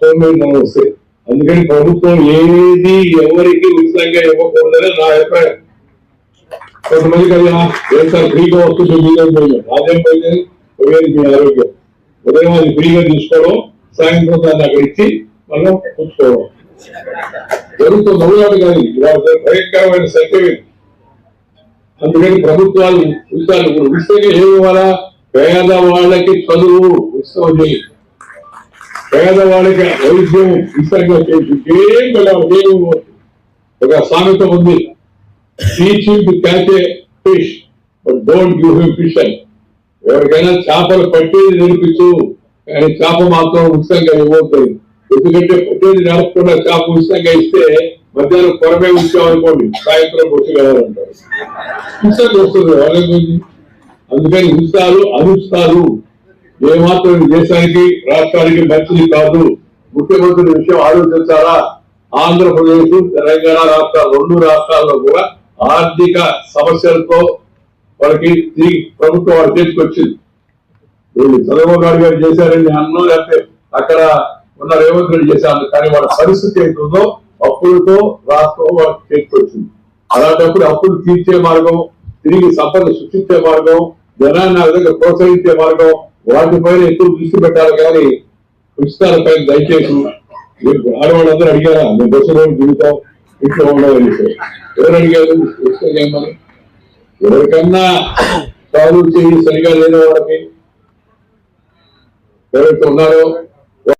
సోమేధనం వస్తాయి అందుకని ప్రభుత్వం ఏది ఎవరికి ఉచితంగా ఇవ్వకూడదని నా అభిప్రాయం. కొంతమందికి అది "ఆ, ఏం సార్ ఫ్రీగా వస్తుంది మీదేం పోయింది. అదేం పోయింది పోయేది మీ ఆరోగ్యం. ఉదయం అది ఫ్రీగా తీసుకోవడం సాయంత్రం దాన్ని అక్కడ ఇచ్చి మనం పుచ్చుకోవడం. జరుగుతున్న నవ్వులాట కానీ భయంకరమైన సత్యం అందుకని ప్రభుత్వాలు ఉచితాలు ఇప్పుడు ఉచితంగా ఏమి ఇవ్వాలా? పేద వాళ్ళకి చదువు ఉచితం చేయాలి పేదవాడికి వైద్యం ఇష్టంగా చేసి ఏం వెళ్ళాలి ఉపయోగం ఒక సామెత ఉంది. Teaching catch a fish but don't give him fish అని. ఎవరికైనా చేపలు పట్టేది నేర్పించు కానీ చేప మాత్రం ఉచితంగా ఇవ్వద్దు ఎందుకంటే పట్టేది నడపకుండా చేప ఉచితంగా ఇస్తే మధ్యాహ్నం కొరమే ఉంచామనుకోండి సాయంత్రం వచ్చి ఉచితంగా వస్తుంది వాళ్ళకి అందుకని ఉచితాలు అనుచితాలు ఏమాత్రం దేశానికి రాష్ట్రానికి మంచిది కాదు. ముఖ్యమంత్రి విషయం ఆలోచించాలా? ఆంధ్రప్రదేశ్ తెలంగాణ రాష్ట్రాలు రెండు రాష్ట్రాల్లో కూడా ఆర్థిక సమస్యలతో వాళ్ళకి ప్రభుత్వం వాళ్ళ చేతికి వచ్చింది. వీళ్ళు చంద్రబాబు నాయుడు గారు చేశారని అన్నో లేకపోతే అక్కడ ఉన్న రేవంత్ రెడ్డి చేశారు కానీ వాళ్ళ పరిస్థితి ఏంటుందో అప్పులతో రాష్ట్రం వాళ్ళకి చేతికి వచ్చింది. అలాంటప్పుడు అప్పులు తీర్చే మార్గం తిరిగి సంపద సృష్టించే మార్గం జనాన్ని ఆ విధంగా ప్రోత్సహించే మార్గం వాటిపైన ఎక్కువ దృష్టి పెట్టాలి కానీ ఉచితాలపైన దయచేసి మీరు ఆడవాళ్ళందరూ అడిగారా? మేము రోజు జీవితం ఇంట్లో ఉండవని ఎవరు అడిగారు? ఉచితం చేయమని ఎవరికన్నా కాలు చేయి సరిగా లేని వాళ్ళకి ఎవరైతే ఉన్నారో